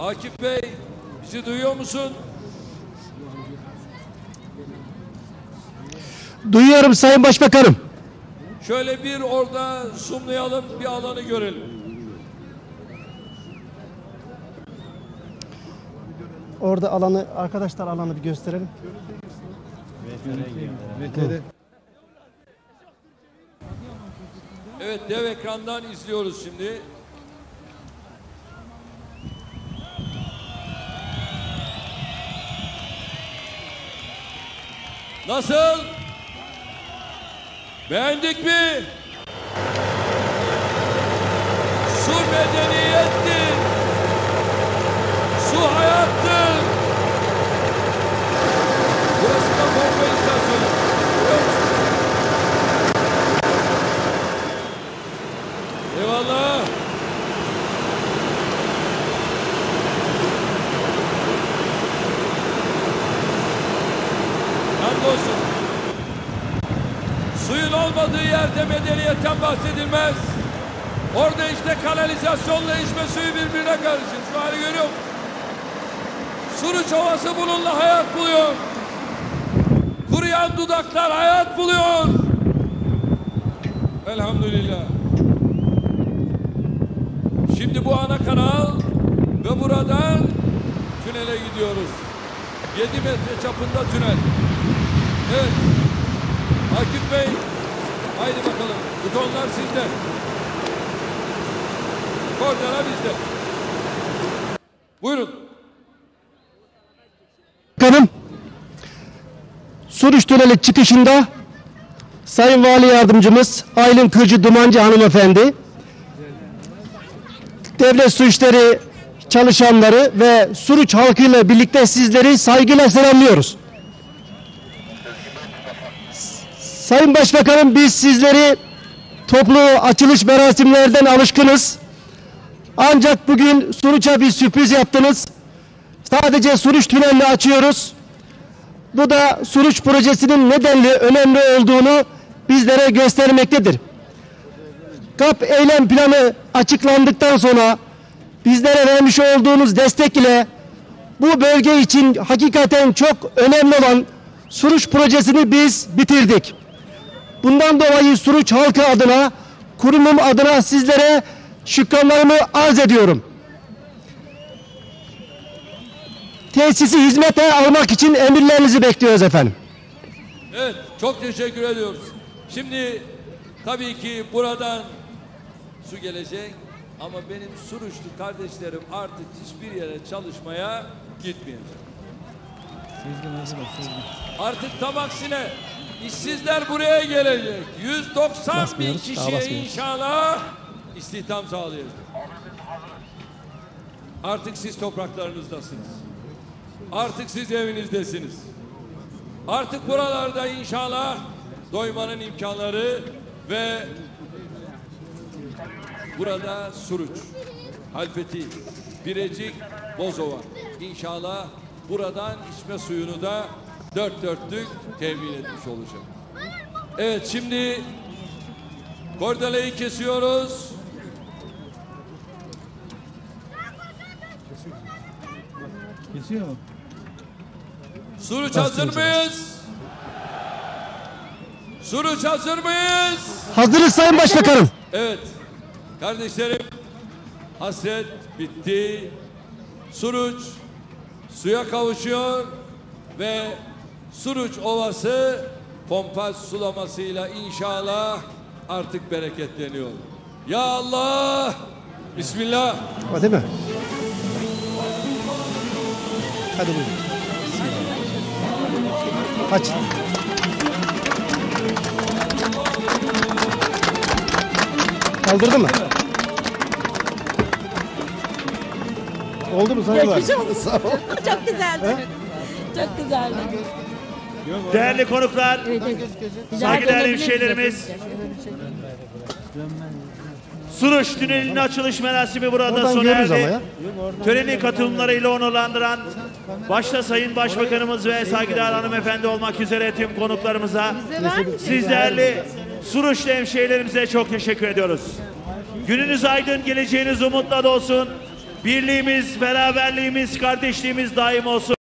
Akif Bey bizi duyuyor musun? Duyuyorum Sayın Başbakanım. Şöyle bir orada zoomlayalım bir alanı görelim. Orada alanı arkadaşlar alanı bir gösterelim. Evet dev ekrandan izliyoruz şimdi. Nasıl? Beğendik mi? Su medeniyettir. Su hayattır. Burası da pompa istasyonu. Eyvallah. Suyun olmadığı yerde medeniyetten bahsedilmez. Orada işte kanalizasyonla içme suyu birbirine karışır. Şu hali görüyor musun? Suruç Ovası bununla hayat buluyor. Kuruyan dudaklar hayat buluyor. Elhamdülillah. Şimdi bu ana kanal ve buradan tünele gidiyoruz. 7 metre çapında tünel. Evet. Akif Bey, haydi bakalım. Butonlar sizde. Kordela bizde. Buyurun. Başkanım. Suruç Tüneli çıkışında Sayın Vali Yardımcımız Aylin Kırcı Dumancı hanımefendi devlet su işleri çalışanları ve Suruç halkıyla birlikte sizleri saygıyla selamlıyoruz. Sayın Başbakanım biz sizleri toplu açılış merasimlerden alışkınız. Ancak bugün Suruç'a bir sürpriz yaptınız. Sadece Suruç Tüneli'ni açıyoruz. Bu da Suruç projesinin nedenli önemli olduğunu bizlere göstermektedir. KAP eylem planı açıklandıktan sonra bizlere vermiş olduğunuz destek ile bu bölge için hakikaten çok önemli olan Suruç projesini biz bitirdik. Bundan dolayı Suruç halkı adına, kurumum adına sizlere şükranlarımı arz ediyorum. Tesisi hizmete almak için emirlerinizi bekliyoruz efendim. Evet, çok teşekkür ediyoruz. Şimdi tabii ki buradan su gelecek ama benim Suruçlu kardeşlerim artık hiçbir yere çalışmaya gitmeyecek. Artık tam aksine işsizler buraya gelecek. 190 bin Basmıyoruz, daha kişiye inşallah istihdam sağlayacak. Artık siz topraklarınızdasınız. Artık siz evinizdesiniz. Artık buralarda inşallah doymanın imkanları ve burada Suruç, Halfeti, Birecik, Bozova inşallah buradan içme suyunu da dört dörtlük temin etmiş olacak. Evet şimdi kordeleyi kesiyoruz. Kesiyor mu? Suruç hazır mıyız? Suruç hazır mıyız? Hazırız Sayın Başbakanım. Evet. Kardeşlerim hasret bitti. Suruç suya kavuşuyor ve Suruç Ovası pompaj sulamasıyla inşallah artık bereketleniyor. Ya Allah! Bismillah. Hadi mi? Hadi buyurun. Aç. Kaldırdı mı? Oldu mu Sayın Valim? Güzel oldu. Çok güzeldi. Çok güzeldi. Değerli konuklar, saygıdeğer hemşehrilerimiz, Suruç Tüneli'nin açılış merasimi burada Oradan sona erdi. Töreni katılımlarıyla onurlandıran başta Sayın Başbakanımız ve saygıdeğer hanımefendi olmak üzere tüm konuklarımıza siz değerli Suruçlu hemşehrilerimize çok teşekkür ediyoruz. Gününüz aydın, geleceğiniz umutla dolsun. Birliğimiz, beraberliğimiz, kardeşliğimiz daim olsun.